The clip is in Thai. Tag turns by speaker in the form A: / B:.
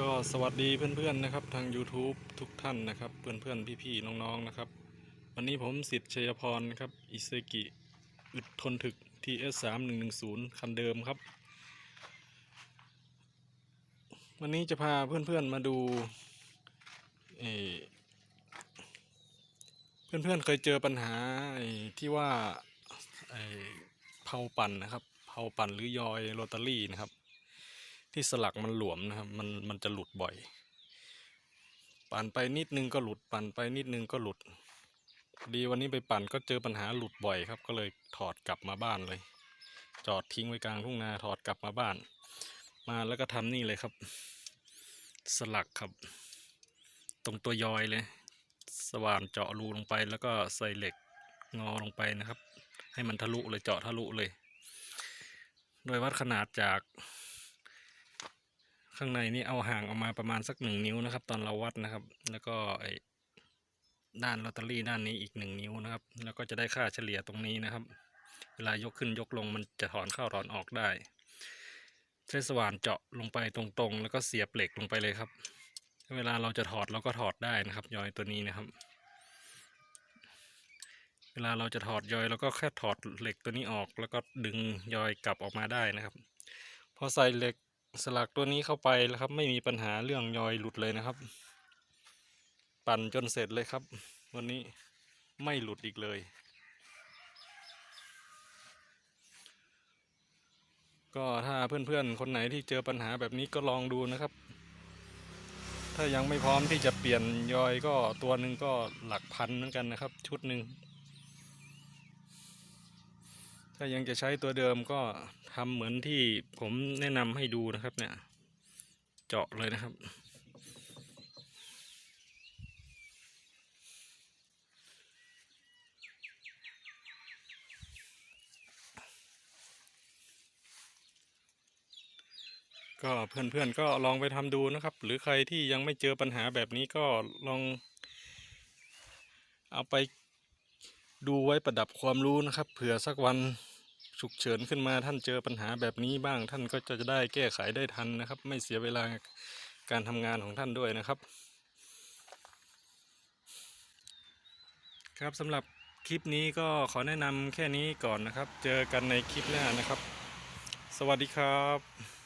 A: ก็สวัสดีเพื่อนๆนะครับทาง YouTube ทุกท่านนะครับ เพื่อนๆพี่ๆน้องๆนะครับ วันนี้ผมสิทธิ์ชัยพรนะครับอิเซกิอึดทนถึก TS 3 1 1 0คันเดิมครับ วันนี้จะพาเพื่อนๆมาดูเอเพื่อนๆเคยเจอปัญหาที่ว่าเผาปั่นนะครับเผาปั่นหรือยอยโรตารี่นะครับ ที่สลักมันหลวมนะครับ มันมันจะหลุดบ่อย ปั่นไปนิดนึงก็หลุด ปั่นไปนิดนึงก็หลุด ดีวันนี้ไปปั่นก็เจอปัญหาหลุดบ่อยครับ ก็เลยถอดกลับมาบ้านเลย จอดทิ้งไว้กลางทุ่งนาถอดกลับมาบ้าน มาแล้วก็ทำนี่เลยครับ สลักครับ ตรงตัวยอยเลย สว่านเจาะรูลงไป แล้วก็ใส่เหล็กงอลงไปนะครับ ให้มันทะลุเลยเจาะทะลุเลย โดยวัดขนาดจาก ข้างในนี่เอาห่างออกมาประมาณสักหนึ่งนิ้วนะครับ ตอนเราวัดนะครับ แล้วก็ไอด้านลอตเตอรี่ด้านนี้อีกหนึ่งนิ้วนะครับ แล้วก็จะได้ค่าเฉลี่ยตรงนี้นะครับ เวลายกขึ้นยกลงมันจะถอนเข้าถอนออกได้ ใช้สว่านเจาะลงไปตรงๆ แล้วก็เสียบเหล็กลงไปเลยครับ เวลาเราจะถอดเราก็ถอดได้นะครับ ยอยตัวนี้นะครับ เวลาเราจะถอดยอยเราก็แค่ถอดเหล็กตัวนี้ออก แล้วก็ดึงยอยกลับออกมาได้นะครับ พอใส่เหล็ก สลักตัวนี้เข้าไปแล้วครับ ไม่มีปัญหาเรื่องยอยหลุดเลยนะครับ ปั่นจนเสร็จเลยครับ วันนี้ไม่หลุดอีกเลย ก็ถ้าเพื่อนๆ คนไหนที่เจอปัญหาแบบนี้ก็ลองดูนะครับ ถ้ายังไม่พร้อมที่จะเปลี่ยนยอยก็ตัวหนึ่งก็หลักพันเหมือนกันนะครับ ชุดหนึ่ง ถ้ายังจะใช้ตัวเดิมก็ทำเหมือนที่ผมแนะนำให้ดูนะครับเนี่ย เจาะเลยนะครับ ก็เพื่อนๆก็ลองไปทำดูนะครับ หรือใครที่ยังไม่เจอปัญหาแบบนี้ก็ลอง เอาไปดูไว้ประดับความรู้นะครับ เผื่อสักวัน ฉุกเฉินขึ้นมาท่านเจอปัญหาแบบนี้บ้างท่านก็จะได้แก้ไขได้ทันนะครับ ไม่เสียเวลาการทำงานของท่านด้วยนะครับ ครับสำหรับคลิปนี้ก็ขอแนะนำแค่นี้ก่อนนะครับ เจอกันในคลิปหน้านะครับ สวัสดีครับ